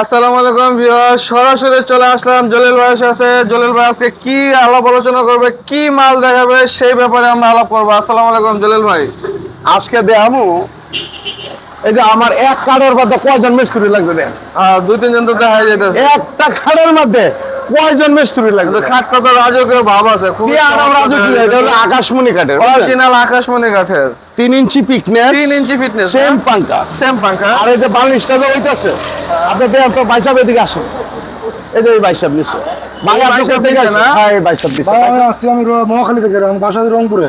আসসালামু আলাইকুম ভিউয়ার সরাসরি চলে আসলাম জলিল ভাইয়ের সাথে। জলিল ভাই আজকে কি আলাপ আলোচনা করবে কি মাল দেখাবে সেই ব্যাপারে আমরা আলাপ করব। আসসালামু আলাইকুম জলিল ভাই। আজকে দেখামু এই যে আমার এক কার্ডের মধ্যে কয়জন মিস্ত্রি লাগছে দুই তিনজন তো দেখা যাইতেছে। একটা কার্ডের মধ্যে কয়জন মিস্ত্রি লাগছে খাটটা তো রাজকীয় ভাব আছে খুব কি আর আমরা রাজু এটা হলো আকাশমণি কাঠের অরিজিনাল আকাশমণি কাঠের তিন ইঞ্চি পিকনেস তিন ইঞ্চি ফিটনেস সেম পাঙ্কা। সেম আর এই যে বালিশটা যে হইতাছে আপনি দেখেন তো বাইসাব এদিকে আসুন। এই যে এই বাইসাব নিচ্ছে ভাই আপনি বাইসাব কোথা থেকে নিচ্ছে না? হ্যাঁ এই বাইসাব আমি মহাখালী থেকে আমি বাসা রংপুরে।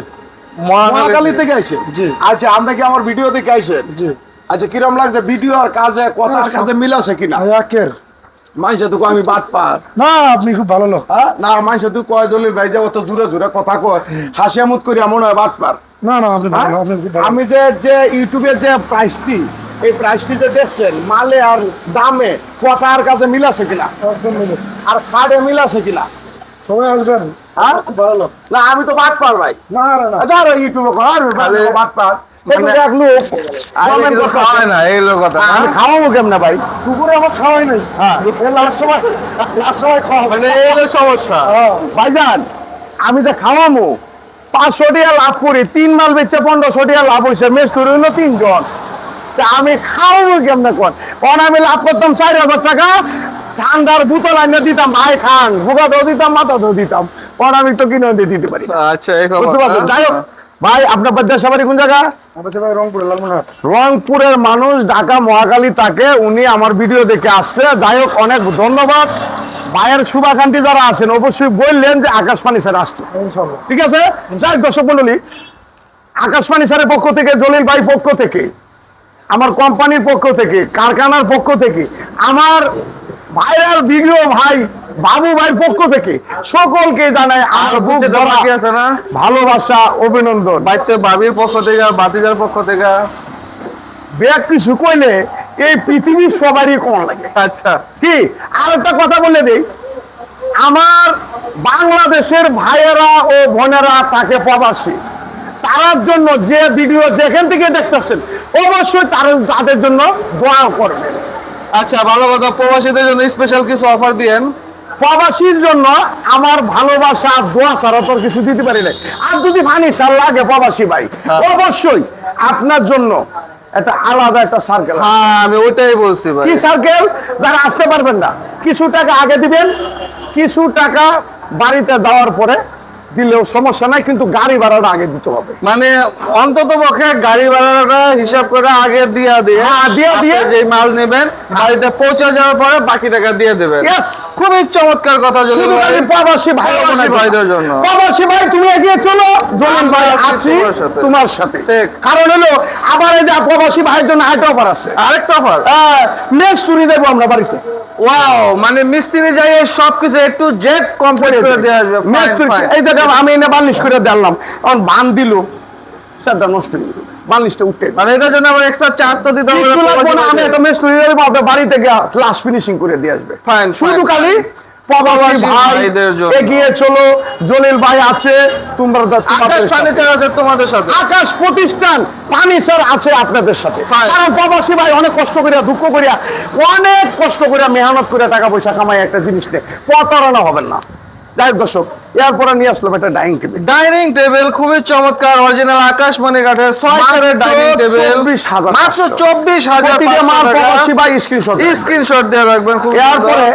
মহাকালী থেকে? আইছে জি। আচ্ছা আমরা কি আমার ভিডিও দেখে আইছেন জি। আচ্ছা কিরম লাগছে ভিডিও আর কাজে কথার কাজে মিল আছে কিনা? একের। মাইসে তো আমি বাট পার। না আপনি খুব ভালো লোক। হ্যাঁ? না মাইসে তুই কয় জলিল ভাই যে অত দূরে দূরে কথা কয় হাসিয়ামুত করি মনে হয় বাট পার। না না আপনি ভালো আপনি আমি যে যে ইউটিউবে যে প্রাইসটি এই প্রাইসটি যে দেখছেন মালে আর দামে কথার কাছে মিল আছে কিনা? একদম মিলেছে আর কার্ডে মিল আছে কিনা? সবাই আসবেন। হ্যাঁ? খুব ভালো লোক। না আমি তো বাট পার ভাই। না না না। ইউটিউবে কর আর তাহলে- পার। আমি খাওয়াবো কেমনে ভাই? কুকুরে আমার খাওয়াই নাই। হ্যাঁ। লাস্ট সময় লাস্ট সময় খাওয়া এই হলো সমস্যা। ভাইজান আমি যে খাওয়ামু পাঁচশো টাকা লাভ করি তিন মাল বেচে পনেরোশো টাকা লাভ হয়েছে মেস হইল তিনজন। তা আমি খাওয়াবো কেমনে কোন? কোন আমি লাভ করতাম চার হাজার টাকা ঠান্ডার বোতল আইনে দিতাম ভাই খান ভোগাতেও দিতাম মাথাতেও দিতাম। কোন আমি তো কিনে দিতে পারি আচ্ছা যাই হোক ভাই আপনার বাদ্যা বাড়ি কোন জায়গা? রংপুরের মানুষ ঢাকা মহাকালী তাকে উনি আমার ভিডিও দেখে আসছে। যাই হোক অনেক ধন্যবাদ। ভাইয়ের শুভাকাঙ্ক্ষী যারা আছেন অবশ্যই বললেন যে আকাশবাণী স্যার আসতো। ঠিক আছে? যাই দর্শক মন্ডলী আকাশবাণী স্যারের পক্ষ থেকে জলিল ভাই পক্ষ থেকে আমার কোম্পানির পক্ষ থেকে কারখানার পক্ষ থেকে আমার ভাইরাল ভিডিও ভাই বাবু ভাই পক্ষ থেকে সকলকে জানাই আর বুক বাকি আছে না? ভালোবাসা অভিনন্দন। বাইতে বাবির পক্ষ থেকে বাতিজার পক্ষ থেকে। ব্যাগ কিছু কইলে এই পৃথিবীর সবারই কম লাগে। আচ্ছা। কি? আর একটা কথা বলে দিই। আমার বাংলাদেশের ভাইয়েরা ও বোনেরা তাকে প্রবাসী। তার জন্য যে ভিডিও যেখান থেকে দেখতেছেন অবশ্যই তার তাদের জন্য দোয়া করবেন। আচ্ছা ভালো কথা। প্রবাসীদের জন্য স্পেশাল কিছু অফার দিয়েন। প্রবাসীর জন্য আমার ভালোবাসা দোয়া ছাড়া তোর কিছু দিতে পারি নাই। আর যদি ফার্নিচার লাগে প্রবাসী ভাই। হ্যাঁ। অবশ্যই আপনার জন্য একটা আলাদা একটা সার্কেল হ্যাঁ আমি ওইটাই বলছি ভাই। কি সার্কেল যারা আসতে পারবেন না কিছু টাকা আগে দিবেন কিছু টাকা বাড়িতে দেওয়ার পরে দিলেও সমস্যা নাই কিন্তু গাড়ি ভাড়াটা আগে দিতে হবে। মানে অন্তত পক্ষে গাড়ি ভাড়াটা হিসাব করে আগে দিয়ে দিয়ে হ্যাঁ, দিয়ে দিয়ে। যে মাল নেবেন বাড়িতে পৌঁছে যাওয়ার পরে বাকি টাকা দিয়ে দেবেন। খুবই চমৎকার কথা জলিল ভাই প্রবাসী ভাই ভাইদের জন্য। প্রবাসী ভাই তুমি এগিয়ে চলো। জলিল ভাই আছি তোমার সাথে। কারণ হলো আবার এই যে প্রবাসী ভাইয়ের জন্য আরেকটা অফার আছে। আরেকটা অফার নেক্সট টুরি যাব আমরা বাড়িতে। ওয়াও মানে মিস্ত্রি যাই সবকিছু একটু জেড কমপ্লিট করে দিয়ে আসবে। Fine, নেক্সট আমি এনে বার্নিশ করে দিলাম এখন বান দিল। সেটা নষ্ট হয়ে উঠতে মানে এটার জন্য আবার এক্সট্রা চার্জ তো দিতে হবে না, আমি একটা মিস্ত্রি দেবো আপনার বাড়ি থেকে ক্লাস ফিনিশিং করে দিয়ে আসবে। Fine, শুধু খালি fine. প্রবাসী প্রবাসী ভাই ভাইদের জন্য। এগিয়ে চলো জলিল ভাই আছে তোমরা তোমাদের আকাশ সাথে। প্রতিষ্ঠান আছে আপনাদের সাথে। কারণ প্রবাসী ভাই অনেক কষ্ট করিয়া দুঃখ করিয়া অনেক কষ্ট করিয়া মেহনত করে টাকা পয়সা কামাই একটা জিনিস নিয়ে প্রতারণা হবেন না। যাই হোক দর্শক এরপরে নিয়ে আসলাম একটা ডাইনিং টেবিল ডাইনিং টেবিল খুবই চমৎকার অরিজিনাল আকাশমণি কাঠের ছয় ডাইনিং টেবিল 24,500 মাত্র চব্বিশ হাজার ভাই স্ক্রিনশট স্ক্রিনশট দিয়ে রাখবেন খুব এরপরে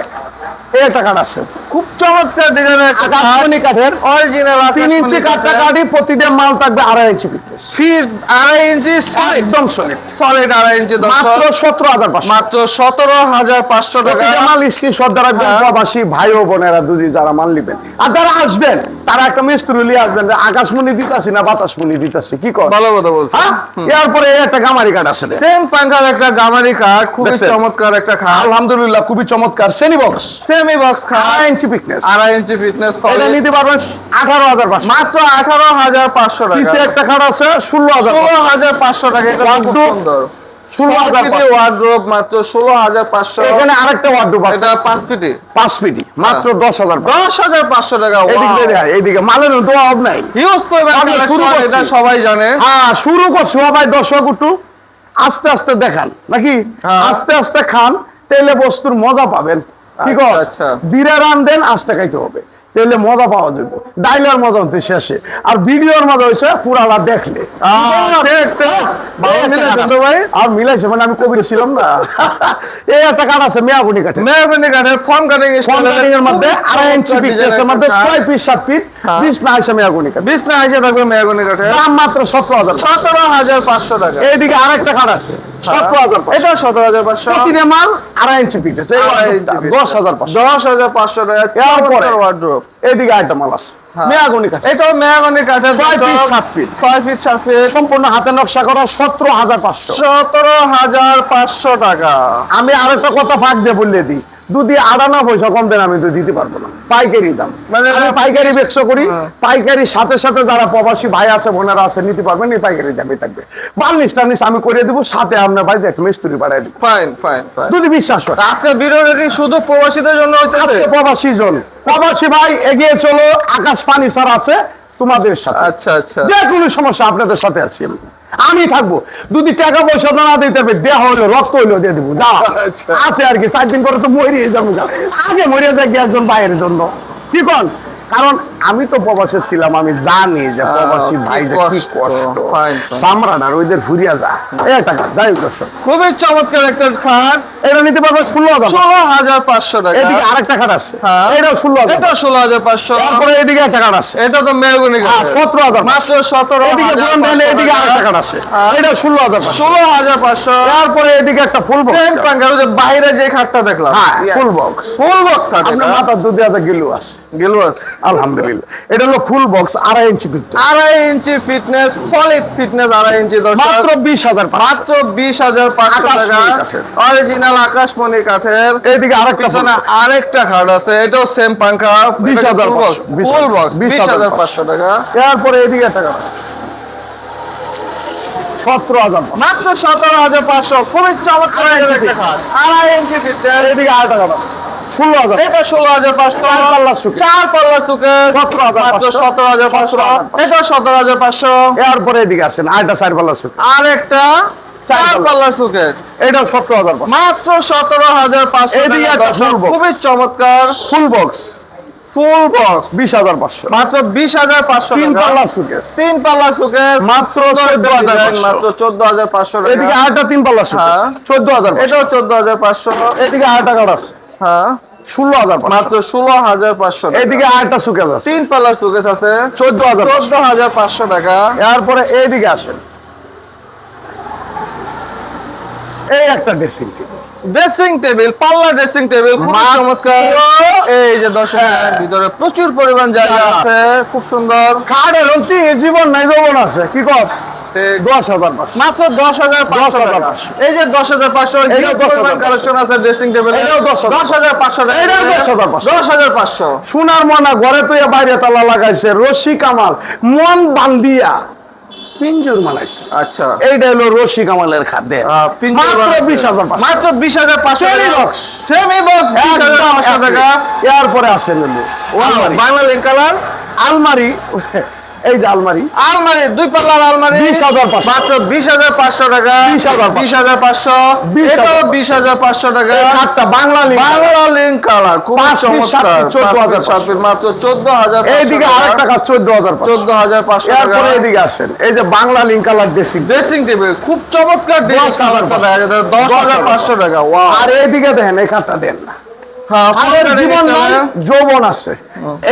এই টাকাটা আছে। খুব চমৎকার ডিজাইনের আকাশমণি কাঠের অরিজিনাল ইঞ্চি কাঠটা কাঠি প্রতিটা মাল থাকবে আড়াই ইঞ্চি ফিটনেস ফিট আড়াই ইঞ্চি একদম সলিড সলিড আড়াই ইঞ্চি মাত্র দর্শক সতেরো হাজার পাঁচশো। মাত্র সতেরো হাজার পাঁচশো টাকা। প্রতিটা মাল স্ক্রিনশট দ্বারা হ্যাঁ। প্রবাসী ভাই ও বোনেরা যদি যারা মাল নিবেন। আর যারা আসবেন তারা একটা মিস্ত্রি নিয়ে আসবেন যে আকাশমণি দিতাছি না বাতাসমণি দিতাছি কি কর? ভালো কথা বলছি হ্যাঁ? এরপরে একটা গামারি কাঠ আছে সেম পাঙ্কার একটা গামারি কাঠ খুবই চমৎকার একটা খাট। আলহামদুলিল্লাহ খুবই চমৎকার সেমি বক্স সেমি বক্স খাট। আড়াই ইঞ্চি ফিটনেস আড়াই ইঞ্চি ফিটনেস এটা নিতে পারবেন আঠারো হাজার পাঁচশো। মাত্র আঠারো হাজার পাঁচশো টাকা। একটা খাট আছে ষোলো হাজার ষোলো হাজার পাঁচশো টাকা এটা খুব সুন্দর। ওয়ার্ড্রোব মাত্র ষোলো হাজার পাঁচশো। এখানে আরেকটা ওয়ার্ডরোব আছে। এটা পাঁচ ফিটি পাঁচ ফিটি মাত্র দশ হাজার দশ হাজার পাঁচশো টাকা এদিক এইদিকে মালের তো অভাব নাই। হিউজ পরিমাণ শুরু collection, এটা সবাই জানে। হ্যাঁ শুরু করছি। সবাই দর্শক একটু আস্তে আস্তে দেখান। নাকি? হ্যাঁ। আস্তে আস্তে খান তেলে বস্তুর মজা পাবেন। কি কর? আচ্ছা, আচ্ছা। বিরা রান দেন আস্তে খাইতে হবে। তেলে মজা পাওয়া যাবে। ডাইলার মজা হচ্ছে শেষে। আর ভিডিওর মজা হয়েছে পুরালা দেখলে? আর মিলাইছে মানে আমি কবির ছিলাম না। এই একটা কাঠ আছে মেয়াগুনি কাঠে মেহগনি কাঠের ফর্ম কাটিং ফোন কাটিং এর মধ্যে আড়াই ইঞ্চি পিস মধ্যে ছয় পিস সাত পিস হ্যাঁ। বিশ না আসে মেয়াগুনি কাঠ বিছনা এসে থাকবে মেহগনি কাঠের দাম মাত্র সতেরো হাজার সতেরো হাজার পাঁচশো টাকা। এইদিকে আরেকটা কাঠ আছে। সতেরো হাজার এটা সতেরো হাজার পাঁচশো। প্রতিটা মাল আড়াই ইঞ্চি আছে। দশ হাজার পাঁচশো। দশ হাজার পাঁচশো টাকা। এরপরে এইদিকে আরেকটা মাল আছে। হ্যাঁ। মেয়াগুনি কাঠের। ছয় সাত সম্পূর্ণ হাতে নকশা করা সতেরো হাজার পাঁচশো। সতেরো হাজার পাঁচশো টাকা। আমি আরেকটা কথা ফাঁক দিয়ে বললে দিই। যদি আড়ানা পয়সা কম দেন আমি তো দিতে পারব না। পাইকারি দাম। মানে- আমি পাইকারি ব্যবসা করি। হ্যাঁ। পাইকারির সাথে সাথে যারা প্রবাসী ভাই আছে বোনেরা আছে নিতে পারবেন এই পাইকারি দামে থাকবে। বাল্লিশ টাল্লিশ আমি করে দিব সাথে আপনার বাড়িতে একটা মিস্ত্রি পাঠাই দিব। ফাইন ফাইন ফাইন যদি বিশ্বাস হয়। আজকে ভিডিওটা কি শুধু প্রবাসীদের জন্য প্রবাসী জন প্রবাসী ভাই এগিয়ে চলো আকাশ পানি স্যার আছে তোমাদের সাথে। আচ্ছা আচ্ছা। যে কোনো সমস্যা আপনাদের সাথে আছি আমি। আমি থাকব। যদি টাকা পয়সা না দিতে হবে দেহ হইল রক্ত হইল দিয়ে দেবো। যা। আচ্ছা। আছে আর কি চার দিন পরে তো মরিয়ে যাব। আগে মরিয়ে যাক একজন বাইরের জন্য? কি কন? কারণ আমি তো প্রবাসে ছিলাম আমি জানি যে প্রবাসী ভাই যে কি কষ্ট। সামরানার ওইদের ঘুরিয়া যা। এই টাকা যাই দর্শক। খুবই চমৎকার একটা খাট। এটা নিতে পারবে ষোলো হাজার ষোলো হাজার পাঁচশো টাকা। এদিকে আরেকটা খাট আছে। হ্যাঁ। এটাও ষোলো হাজার এটা ষোলো হাজার পাঁচশো। তারপরে এদিকে একটা খাট আছে। এটা তো মেহগুনি হ্যাঁ, সতেরো হাজার মাত্র সতেরো এদিকে এদিকে আরেকটা খাট আছে। হ্যাঁ। এটা ষোলো হাজার। ষোলো হাজার পাঁচশো। তারপরে এদিকে একটা ফুল বক্স ওই যে বাইরে যে খাটটা দেখলাম। হ্যাঁ ফুল বক্স ফুল বক্স খাট আপনার মাথার দুধে আছে গিলু আছে গেল আছে আলহামদুলিল্লাহ। এটা হলো ফুল বক্স আড়াই ইঞ্চি পিঠ আড়াই ইঞ্চি ফিটনেস সলিড ফিটনেস আড়াই ইঞ্চি মাত্র বিশ হাজার মাত্র বিশ হাজার পাঁচশো টাকা। অরিজিনাল আকাশমণি কাঠের। এইদিকে আরেকটা আরেকটা খাট আছে এটাও সেম পাঙ্খা। 20,000 পাঁচশো, ফুল বক্স বিশ হাজার পাঁচশো। টাকা। এরপরে এদিকে একটা কাটা সতেরো হাজার মাত্র সতেরো হাজার পাঁচশো। খুবই চমৎকার আড়াই ইঞ্চি আড়াই ফিটনেস এদিকে আরেকটা কাটা ষোলো হাজার এটা ষোলো হাজার পাঁচশো। চার। চার সুকে 17,500 মাত্র সতেরো হাজার পাঁচশো। এটা সতেরো হাজার পাঁচশো। এরপরে এদিকে আরেকটা চার সুখ। চার পাল্লা। পাল্লার সুকে এটাও সতেরো হাজার মাত্র সতেরো হাজার পাঁচশো। খুবই চমৎকার। ফুল বক্স ফুল বক্স বিশ হাজার পাঁচশো। মাত্র বিশ হাজার পাঁচশো তিন টাকা। পাল্লার সুকেস তিন পাল্লা সুকে মাত্র 14,500 মাত্র চোদ্দ হাজার পাঁচশো এদিকে আটটা তিন পাল্লা সুকেস হ্যাঁ। চোদ্দ হাজার। এটাও চোদ্দ হাজার পাঁচশো। এদিকে আরেকটা কাটা আছে। হ্যাঁ। ষোলো হাজার মাত্র ষোলো হাজার পাঁচশো টাকা। এদিকে আরেকটা আছে। তিন পাল্লার সুকেস আছে। চোদ্দ হাজার চোদ্দ হাজার পাঁচশো টাকা। এরপরে এইদিকে আসেন। এই একটা ড্রেসিং টেবিল ড্রেসিং টেবিল পাল্লা ড্রেসিং টেবিল খুব চমৎকার। এই যে দর্শক হ্যাঁ। ভিতরে প্রচুর পরিমাণ জায়গা। আছে খুব সুন্দর। কার্ডের অন্তি জীবন নাই যৌবন আছে কি কর। দশ হাজার পাঁচশো। মাত্র দশ হাজার পাঁচশো 10,500 এই যে দশ হাজার পাঁচশো এটাও 10,500 কালেকশন আছে ড্রেসিং টেবিল এটাও 10,500 দশ হাজার পাঁচশো টাকা। এটাও 10,500 দশ হাজার পাঁচশো। সোনার মনা ঘরে তুই বাইরে তালা লাগাইছে রশি কামাল মন বান্দিয়া পিঞ্জুর মানাইছে। আচ্ছা। এইটা হলো রশি কামালের খাদ্য। মাত্র বিশ হাজার পাঁচশো। মাত্র বিশ হাজার পাঁচশো Semi টাকা। এরপরে আসেন বাংলা কালার আলমারি। এই যে আলমারি। আলমারি দুই পাল্লার আলমারি 20,500 মাত্র বিশ হাজার পাঁচশো টাকা। 20,500 বিশ হাজার পাঁচশো। এটাও বিশ হাজার পাঁচশো টাকা। বাংলা বাংলা লিঙ্ক কালার খুব চমৎকার পিস, 14,500 পাঁচ পিস, সাত পিস, মাত্র চোদ্দ হাজার এইদিকে আরেকটা কাজ চোদ্দ হাজার চোদ্দ হাজার পাঁচশো টাকা। এইদিকে আসেন। এই যে Bangla link colour dressing dressing table খুব চমৎকার ড্রেসিং 10,000 কালারটা দেখা যায়। দশ হাজার পাঁচশো টাকা আর এইদিকে দেখেন এই খাটটা দেন না। হ্যাঁ আমাদের পুরোটা জীবন জিনিসটা নাই না। যৌবন আছে।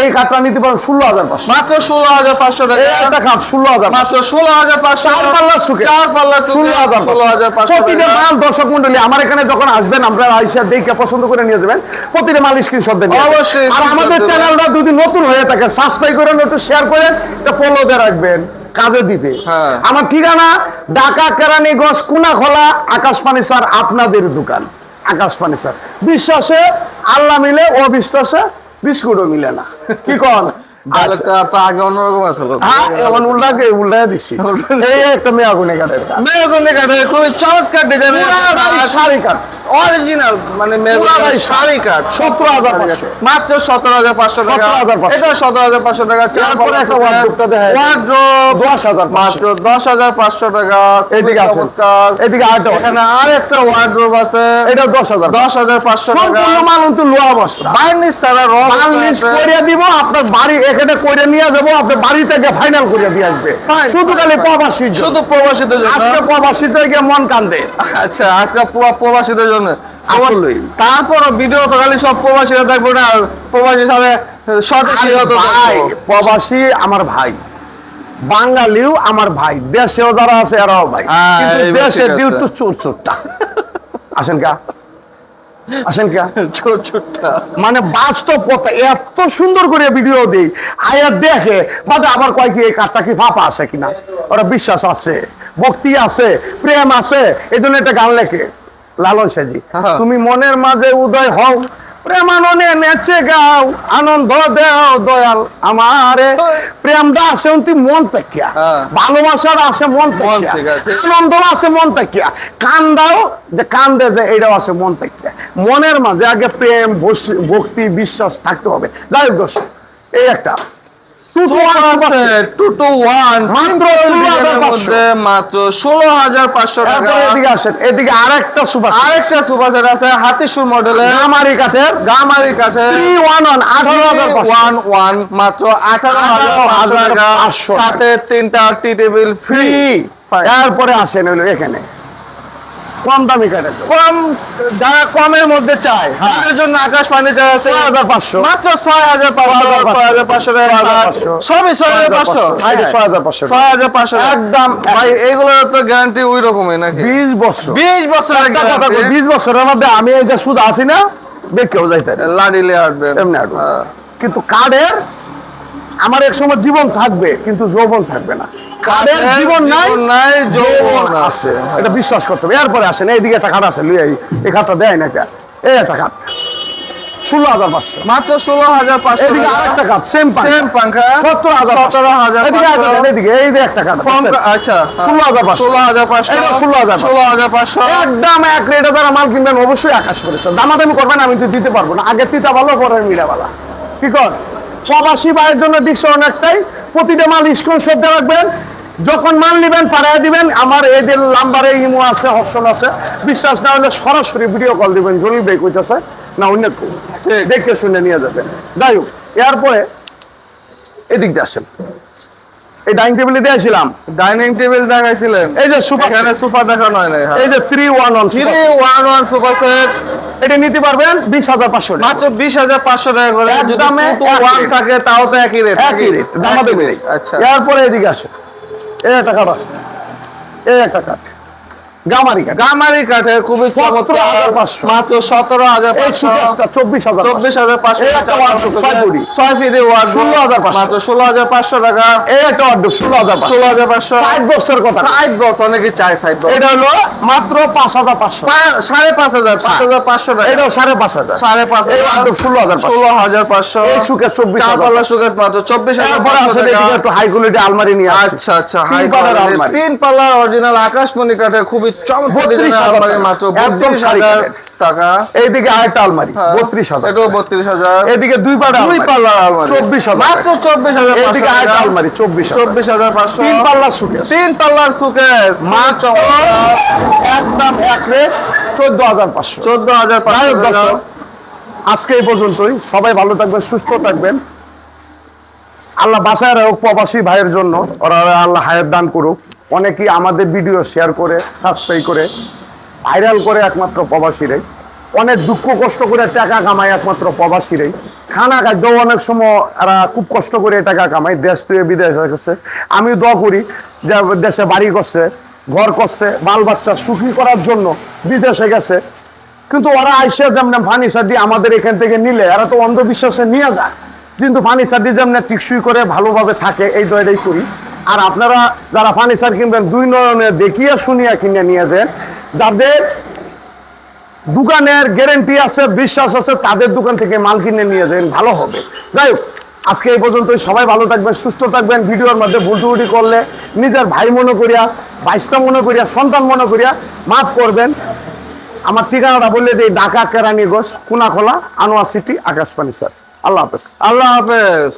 এই খাটটা নিতে পারেন ষোলো হাজার পাঁচশো। মাত্র ষোলো হাজার পাঁচশো টাকা। একটা খাট ষোলো হাজার মাত্র ষোলো হাজার পাঁচশো চার পাল্লার সুখে। চার পাল্লার ষোলো হাজার ষোলো হাজার পাঁচশো প্রতিটা মাল দর্শক মন্ডলী আমার এখানে যখন আসবেন আপনারা আইসা দেখে পছন্দ করে নিয়ে যাবেন। প্রতিটা মাল স্ক্রিনশট অবশ্যই আর আমাদের চ্যানেলটা যদি নতুন হয়ে থাকে সাবস্ক্রাইব করেন একটু শেয়ার করেন এটা ফলো দিয়ে রাখবেন কাজে দিবে। হ্যাঁ। আমার ঠিকানা ঢাকা কেরানীগঞ্জ কুনাখোলা আকাশপানি স্যার আপনাদের দোকান। আকাশপানি স্যার। বিশ্বাসে আল্লাহ মিলে অবিশ্বাসে বিস্কুটও মিলে না। কি কর? তো আগে অন্যরকম আসলে হ্যাঁ এমন উল্টাকে উল্টায় দিচ্ছি এই একটা খুবই চমৎকার শাড়ি অরিজিনাল মানে ভাই শাড়ি কাট সতেরো হাজার মাত্র সতেরো হাজার পাঁচশো টাকা। এটা সতেরো হাজার পাঁচশো টাকা। তারপরে একটা wardrobe-টা দেখাই। ওয়ার্ড্রোব দশ হাজার মাত্র দশ হাজার পাঁচশো টাকা। এদিকে চমৎকার। এদিকে আরেকটা এখানে আর একটা ওয়ার্ড্রোব আছে। এটা দশ হাজার। দশ হাজার পাঁচশো টাকা। সম্পূর্ণ মাল লোয়া অবস্থা বার্নিশ ছাড়া বার্নিশ করিয়া দিব আপনার বাড়ি এখানে কইরে নিয়ে যাব আপনার বাড়ি থেকে ফাইনাল করে দিয়ে আসবে। শুধু খালি জন্য। শুধু প্রবাসীদের আজকে প্রবাসী মন কান্দে আচ্ছা আজকে পুরো প্রবাসীদের জন্য। ভিডিও তো খালি সব প্রবাসীরা দেখব না প্রবাসীর সাথে প্রবাসী আমার ভাই বাঙালিও আমার ভাই দেশেও যারা আছে এরাও ভাই। হ্যাঁ, দেশে ডিউ চোর চোরটা। আসেন কা? আসেন কা? ছোট ছোটটা মানে বাস্তব কথা এত সুন্দর করে ভিডিও দেই। আয়া দেখে বাদে আবার কয় কি এই কাঠটা কি ফাঁপা আছে কিনা? ওরা বিশ্বাস আছে ভক্তি আছে প্রেম আছে এই জন্য একটা গান লেখে। লালন সাজি। হ্যাঁ। তুমি মনের মাঝে উদয় হও প্রেমাননে নেচে গাও আনন্দ দেও দয়াল আমারে। প্রেম দা আছে অন্তি মন তাকিয়া হ্যাঁ। ভালোবাসার আছে মন তাকিয়া আনন্দ আছে মন তাকিয়া কান্দাও যে কান্দে যে এটাও আছে মন তাকিয়া মনের মাঝে আগে প্রেম ভক্তি বিশ্বাস থাকতে হবে। যাই হোক এই একটা মাত্র 16,500 মধ্যে মাত্র ষোলো হাজার পাঁচশো টাকা। তারপরে এদিকে আসেন এদিকে আরেকটা সুপার আরেকটা সুপার সেট আছে হাতিসুর মডেলের গামারি কাঠের। গামারি কাঠের থ্রি ওয়ান ওয়ান আঠারো হাজার ওয়ান ওয়ান মাত্র আঠারো হাজার। সাথে তিনটা টি টেবিল ফ্রি এরপরে আসেন হলো এখানে। কম দামি কাঠের কম যারা কমের মধ্যে চায়। হ্যাঁ। তাদের জন্য আকাশ ফার্নিচার আছে। হাজার পাঁচশো। মাত্র ছয় হাজার পাঁচশো ছয় হাজার। সবই ছয় হাজার পাঁচশো? ছয় হাজার পাঁচশো। ছয় হাজার পাঁচশো। একদম ভাই তো গ্যারান্টি ওই রকমই নাকি? বিশ বছর। বিশ গ্যারান্টি বিশ বছরের মধ্যে আমি এই যে সুদ আছি না দেখেও যাইতে। লাডিলে আসবে এমনি হাঁটবো। হ্যাঁ। কিন্তু কার্ডের আমার এক সময় জীবন থাকবে কিন্তু যৌবন থাকবে না। কার্ডের জীবন নাই নাই, যৌবন আছে। এটা বিশ্বাস করতে হবে। এরপরে আসেন এইদিকে একটা কার্ড আছে লুই এই কার্ডটা দেয় না কে এই একটা কার্ড ষোলো হাজার পাঁচশো। মাত্র ষোলো হাজার পাঁচশো এদিকে আরেকটা কার্ড সেম সেম পাঙ্খা সত্তর হাজার সতেরো হাজার এদিকে। এদিকে এই যে একটা আচ্ছা। ষোলো হাজার পাঁচশো। ষোলো হাজার পাঁচশো। এটা 16,500 ষোলো হাজার পাঁচশো। একদম এক রেটে যারা মাল কিনবেন অবশ্যই আকাশ করেছে দামাদামি করবেন আমি তো দিতে পারব না। আগে তিতা ভালো পরে মিরাবালা। কি কর? প্রবাসী ভাইয়ের জন্য দিচ্ছে অনেকটাই প্রতিটা মাল স্কুল দিয়ে রাখবেন। যখন মাল নেবেন পাড়ায় দিবেন। আমার এদের নাম্বারে ইমো আছে, অপশন আছে। বিশ্বাস না হলে সরাসরি ভিডিও কল দিবেন। জলিল বেক হইতেছে না অন্য দেখে শুনে নিয়ে যাবেন যাই হোক, এরপরে এদিক দিয়ে আসেন। এই ডাইনিং টেবিলে দিয়েছিলাম ডাইনিং টেবিল দেখাইছিলেন। এই যে সুপার এখানে সোফা দেখানো হয় নাই হ্যাঁ। এই যে three one one three one one sofa set. এটা নিতে পারবেন বিশ হাজার পাঁচশো মাত্র বিশ হাজার পাঁচশো টাকা করে। one rate। থাকে তাও তো একই রেট একই রেট বেড়ে আচ্ছা। এরপরে এদিকে আসো। এই একটা কাঠ আছে। এই একটা কাঠ গামারি কাঠ গামারি কাঠের খুবই চমৎকার মাত্র সতেরো হাজার পাঁচশো। চব্বিশ হাজার চব্বিশ হাজার পাঁচশো এই একটা wardrobe, ছয় ফিটে ওয়ার্ড 16,500 মাত্র ষোলো হাজার পাঁচশো টাকা। এই একটা অর্ডার ষোলো হাজার ষোলো হাজার পাঁচশো। ষাট বছর কথা। সাইড বক্স অনেকে চায় সাইড বক্স এটা হলো মাত্র পাঁচ হাজার পাঁচশো। সাড়ে পাঁচ হাজার পাঁচ হাজার পাঁচশো টাকা। এটাও সাড়ে পাঁচ হাজার। সাড়ে পাঁচ এই wardrobe 16,500 ষোলো হাজার পাঁচশো। সুকেশ চব্বিশ হাজার পাল্লা মাত্র চব্বিশ হাজার পাঁচশো একটু হাই কোয়ালিটি আলমারি নিয়ে আচ্ছা আচ্ছা তিন হাই পাল্লার তিন পাল্লার অরিজিনাল আকাশমণি কাঠের খুবই চমৎকার 32 ডিজাইনের হাজার আলমারি টাকা। মাত্র একদম বত্রিশ শাড়ি হাজার কাঠের। টাকা। এইদিকে আরেকটা আলমারি বত্রিশ হাজার এটাও বত্রিশ হাজার। এদিকে দুই পাড়া দুই পাল্লার আলমারি। চব্বিশ হাজার মাত্র চব্বিশ হাজার এদিকে আরেকটা আলমারি চব্বিশ চব্বিশ হাজার পাঁচশো। তিন পাল্লা সুকেশ তিন পাল্লার সুকেশ মাত্র একদম এক রেট চোদ্দ হাজার পাঁচশো। চোদ্দ হাজার পাঁচশো হোক আজকে এই পর্যন্তই। সবাই ভালো থাকবেন সুস্থ থাকবেন। আল্লাহ বাসায় রাখুক প্রবাসী ভাইয়ের জন্য। ওরা আল্লাহ হায়াত দান করুক। অনেকেই আমাদের ভিডিও শেয়ার করে সাবস্ক্রাইব করে ভাইরাল করে একমাত্র প্রবাসীরাই। অনেক দুঃখ কষ্ট করে টাকা কামায় একমাত্র প্রবাসীরাই। খানা খাদ্য অনেক সময় এরা খুব কষ্ট করে টাকা কামায়, দেশ তুই বিদেশে গেছে। আমি দোয়া করি যে দেশে বাড়ি করছে, ঘর করছে, বাল বাচ্চা সুখী করার জন্য বিদেশে গেছে। কিন্তু ওরা আইসে যেমন ফার্নিচার দিয়ে আমাদের এখান থেকে নিলে, এরা তো অন্ধবিশ্বাসে নিয়ে যায়। কিন্তু ফার্নিচার দিয়ে যেমন টিকসই করে ভালোভাবে থাকে, এই দয়টাই করি। আর আপনারা যারা ফার্নিচার কিনবেন, দুই নয়নে দেখিয়া শুনিয়া কিনে নিয়ে যান। যাদের দোকানের গ্যারেন্টি আছে, বিশ্বাস আছে, তাদের দোকান থেকে মাল কিনে নিয়ে যান, ভালো হবে। যাই আজকে এই পর্যন্তই। সবাই ভালো থাকবেন, সুস্থ থাকবেন। ভিডিওর মধ্যে ভুল টুটি করলে নিজের ভাই মনে করিয়া বাইশটা মনে করিয়া, সন্তান মনে করিয়া মাফ করবেন। আমার ঠিকানাটা বললে দিই, Dhaka Keraniganj, Kunakhola, Anwar city Akashpani sir Allah হাফেজ। আল্লাহ হাফেজ।